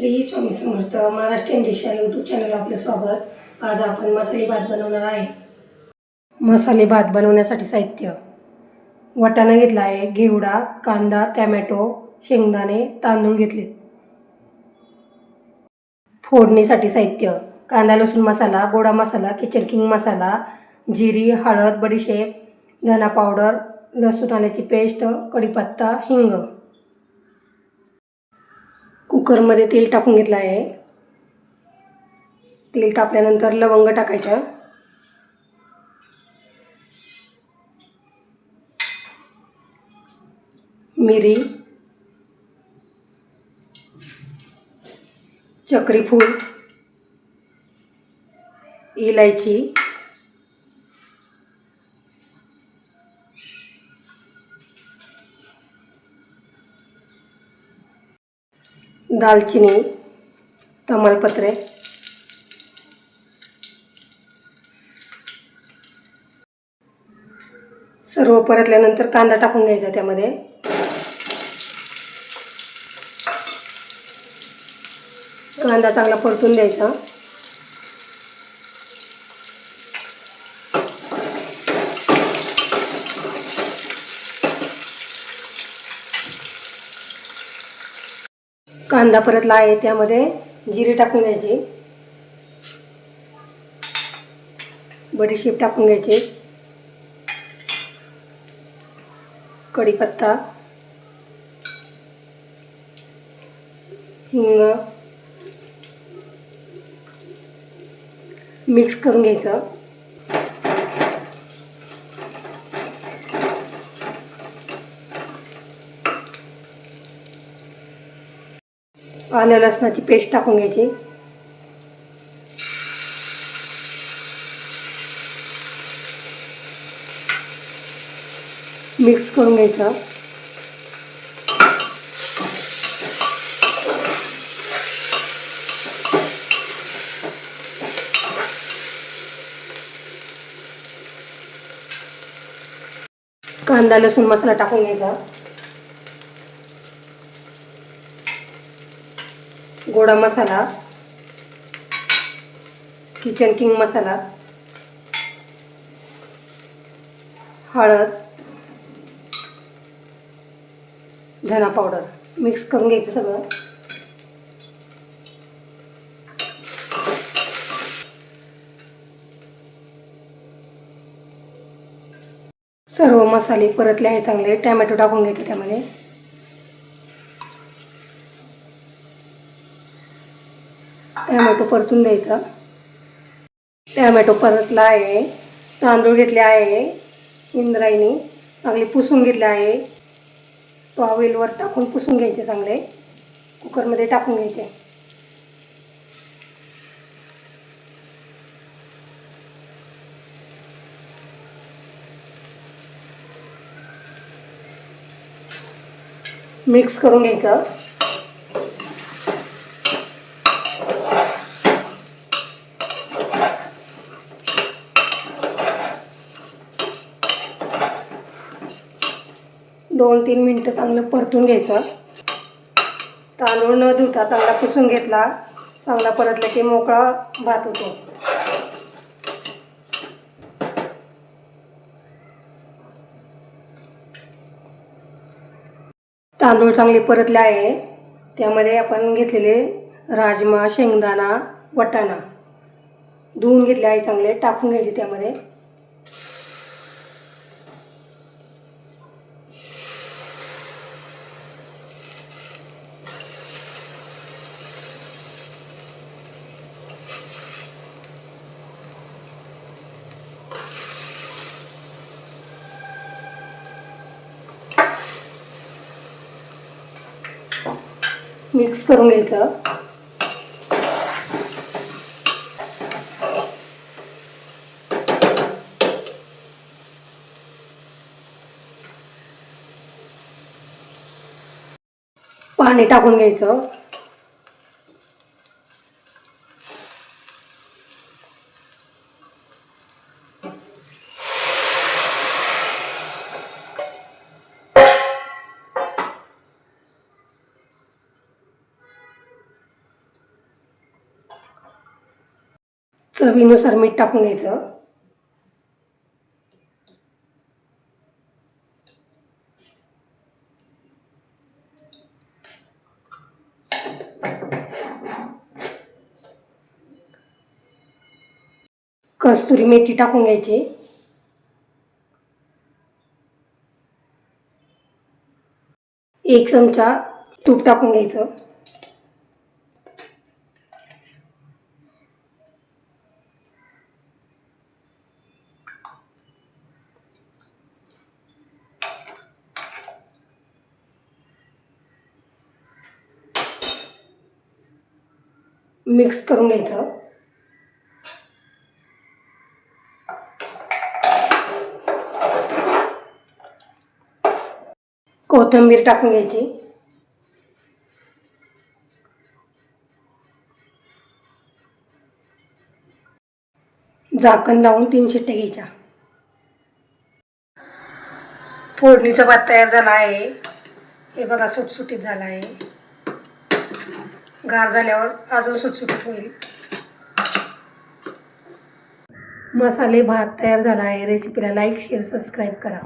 Shri Swami Samarth Maharashtrian dish YouTube चॅनलला आपलं स्वागत. आज आपण मसाले भात बनवणार आहे. मसाले भात बनवण्यासाठी साहित्य. वाटाणा घेतला आहे घेवडा कांदा टॅमॅटो शेंगदाणे तांदूळ घेतले फोडणीसाठी साहित्य. कांदा लसूण मसाला गोडा मसाला किचन किंग मसाला जिरी हळद बडीशेप धना पावडर लसूण आल्याची पेस्ट कढीपत्ता हिंग. कुकरमध्ये तेल टाकून घेतलं आहे. तेल तापल्यानंतर लवंग टाकायचं. मिरी. चक्रीफूल. इलायची. दालचिनी तमालपत्रे. सर्व परतल्यानंतर कांदा टाकून घ्यायचा त्यामध्ये. कांदा चांगला परतून द्यायचा कांदा परतला आहे त्यामध्ये जिरे टाकून घ्यायची. बडीशेप टाकून घ्यायची. कढीपत्ता. हिंग. मिक्स करून घ्यायचं. आलं लसणाची पेस्ट टाकून घ्यायची. मिक्स करून घ्यायचं. कांदा लसूण मसाला टाकून घ्यायचा. गोडा मसाला किचन किंग मसाला हळद धना पावडर मिक्स करून घ्यायचं सगळं. सर्व मसाले परतले आहे चांगले. टॅमॅटो टाकून घ्यायचे त्यामध्ये. टॅमॅटो परतून द्यायचा. टॅमॅटो परतला आहे. तांदूळ घेतले आहे. इंद्रायणी चांगले पुसून घेतले आहे. टॉवेलवर टाकून पुसून घ्यायचे चांगले. कुकरमध्ये टाकून घ्यायचे. मिक्स करून घ्यायचं. दोन तीन मिनटं चांगलं परतून घ्यायचं. तांदूळ न धुता चांगला पुसून घेतला. चांगला परतला की मोकळा भात होतो. तांदूळ चांगले परतले आहे. त्यामध्ये आपण घेतलेले राजमा शेंगदाणा वटाणा. धुवून घेतले आहे चांगले. टाकून घ्यायचे त्यामध्ये. मिक्स करून घ्यायचं. पाणी टाकून घ्यायचं. चवीनुसार मीठ टाकून घ्यायचं. कस्तुरी मेथी टाकून घ्यायची. एक चमचा तूप टाकून घ्यायचं. मिक्स करून घ्यायचं. कोथिंबीर टाकून घ्यायची. झाकण लावून तीन शिट्ट्या घ्यायच्या. फोडणीचा भात तयार झाला आहे. हे बघा सुटसुटीत झाला आहे. गार झाल्यावर अजून सुटसुटीत होईल. मसाले भात तयार झाला आहे. रेसिपीला लाईक शेअर सबस्क्राईब करा.